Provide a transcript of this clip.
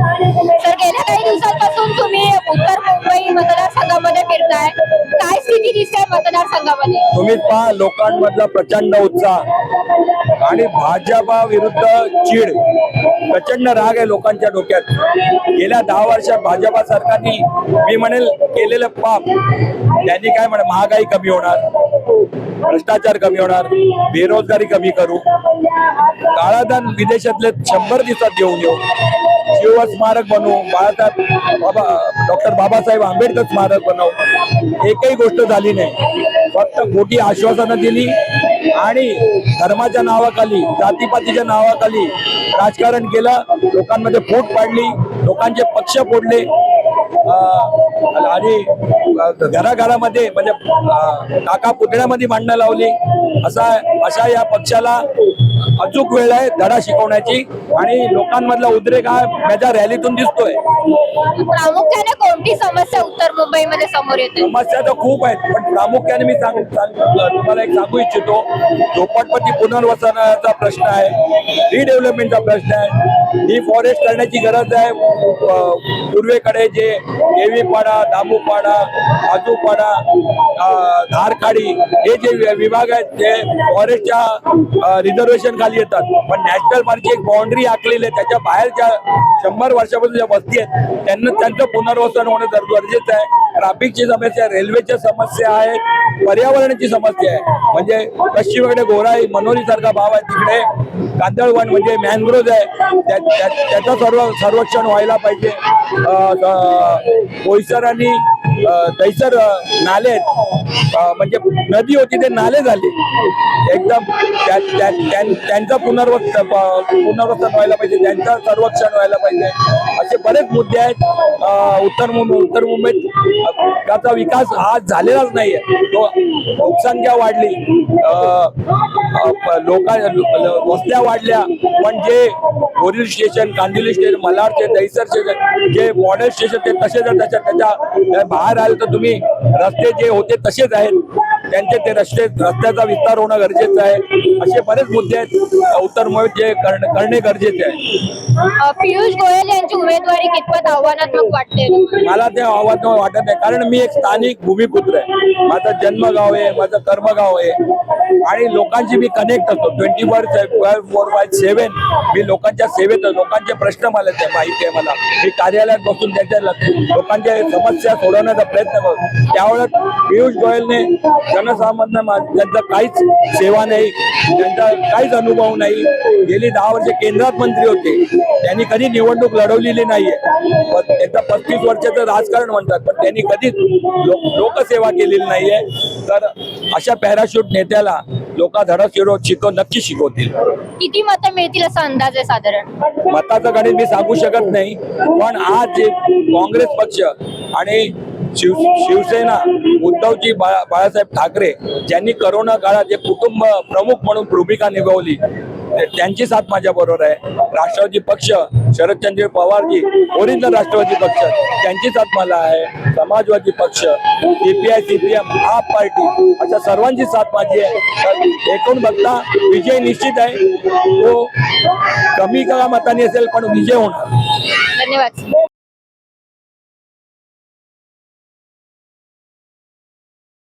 तर गेल्या काही दिवसांपासून तुम्ही उत्तर मुंबई मतदारसंघामध्ये फिरताय. काय स्थिती दिसते मतदारसंघामध्ये? तुम्ही पहा लोकांमधला प्रचंड उत्साह. आणि भाजपा विरुद्ध चीड. प्रचंड राग आहे लोकांच्या डोक्यात. गेल्या दहा वर्षात भाजपा सरकारने मी म्हणेल केलेलं पाप. त्यांनी काय म्हणे महागाई कमी होणार. भ्रष्टाचार कमी होणार. बेरोजगारी कमी करू. काळाधन विदेशातले शंभर दिवसात घेऊन येऊ. शिव स्मारक बनवू. बाळासाहेब बाबा डॉक्टर बाबासाहेब आंबेडकर स्मारक बनवू. एकही गोष्ट झाली नाही. फक्त खोटी आश्वासनं दिली आणि धर्माच्या नावाखाली जातीपातीच्या नावाखाली राजकारण केलं. लोकांमध्ये फूट पाडली. लोकांचे पक्ष फोडले. आणि घराघरामध्ये म्हणजे काका पुतण्यामध्ये भांडणं लावली. असा अशा या पक्षाला अचूक वेळ आहे धडा शिकवण्याची. आणि लोकांमधला उद्रेक हा माझ्या रॅलीतून दिसतोय. प्रामुख्याने कोणती समस्या उत्तर मुंबईमध्ये समोर येते समस्या तर खूप आहेत पण प्रामुख्याने मी सांग तुम्हाला एक सांगू इच्छितो. झोपडपट्टी पुनर्वसनाचा प्रश्न आहे. रिडेव्हलपमेंटचा प्रश्न आहे. ही फॉरेस्ट करण्याची गरज आहे. पूर्वेकडे जे देवीपाडा दामूपाडा आजूपाडा धारखाडी हे जे विभाग आहेत ते फॉरेस्टच्या रिझर्वेशन खाली येतात. पण नॅशनल पार्कची एक बाउंड्री आखलेली आहे. त्याच्या बाहेरच्या शंभर वर्षापासून ज्या वस्ती आहेत त्यांना त्यांचं पुनर्वसन होणं गरजेचं आहे. ट्रॅफिकची समस्या आहे, रेल्वेच्या समस्या आहेत पर्यावरणाची समस्या आहे. म्हणजे पश्चिमेकडे गोराई मनोरी सारखा भाव आहे तिकडे. कांदळवन म्हणजे मॅनग्रोव्ह आहे. त्या- त्याचं सर्व संरक्षण व्हायला पाहिजे. अं, बोईसर आणि दैसर नाले आहेत. म्हणजे नदी होती ते नाले झाले. एकदम त्या- त्यांचं पुनर्वसन पुनर्वसन व्हायला पाहिजे. त्यांचं संरक्षण व्हायला पाहिजे. असे बरेच मुद्दे आहेत. उत्तर मुंबई उत्तर मुंबईत त्याचा विकास आज झालेलाच नाहीये. तो लोकसंख्या वाढली. लोक वस्त्या वाढल्या. पण जे बोरील स्टेशन कांदिवली स्टेशन मल्हारचे दहिसर स्टेशन जे मॉडेल स्टेशन ते तसेच आहेत. त्याच्या त्याच्या बाहेर आले तर तुम्ही रस्ते जे होते तसेच आहेत. त्यांचे ते रस्ते रस्त्याचा विस्तार होणं गरजेचं आहे. असे बरेच मुद्दे आहेत. उत्तर मुंबईत जे करणं- गरजेचे आहे. पियुष गोयल यांची उमेदवारी कितपत आव्हानात्मक वाटते? मला ते आव्हान वाटत नाही. कारण मी एक स्थानिक भूमिपुत्र आहे. माझं जन्मगाव आहे माझं कर्मगाव आहे. आणि लोकांशी मी कनेक्ट असतो. Twenty four four by seven मी लोकांच्या सेवेत. लोकांचे प्रश्न मला ते माहिती आहे मला. मी कार्यालयात बसून त्यांच्या लोकांच्या समस्या सोडवण्याचा प्रयत्न करतो. त्यावेळेस पियुष गोयलने जनसामान्य त्यांचा काहीच सेवा नाही त्यांचा काहीच अनुभव नाही. गेली दहा वर्ष केंद्रात मंत्री होते. त्यांनी कधी निवडणूक लढवलेली नाहीये. पण त्यांचं पस्तीस वर्षाचं राजकारण म्हणतात पण त्यांनी कधीच लोक लोकसेवा केलेली नाहीये. तर अशा पॅराशूट नेत्याला लोक धडा शिरो शिकव नक्की शिकवतील. किती मतं मिळतील असा अंदाज आहे साधारण? मताचं गणित मी सांगू शकत नाही पण आज जे काँग्रेस पक्ष आणि शिव शिवसेना उद्धवजी बाळा बाळासाहेब ठाकरे ज्यांनी करोना काळात जे कुटुंब प्रमुख म्हणून भूमिका निभावली त्यांची साथ माझ्या बरोबर आहे. राष्ट्रवादी पक्ष शरदचंद्र पवारजी ओरिजिनल राष्ट्रवादी पक्ष त्यांची साथ मला आहे. समाजवादी पक्ष सीपीआय सीपीएम आप पार्टी अशा सर्वांची साथ माझी आहे. एकूण बघता विजय निश्चित आहे. तो कमी का मताने असेल पण विजय होणार. धन्यवाद.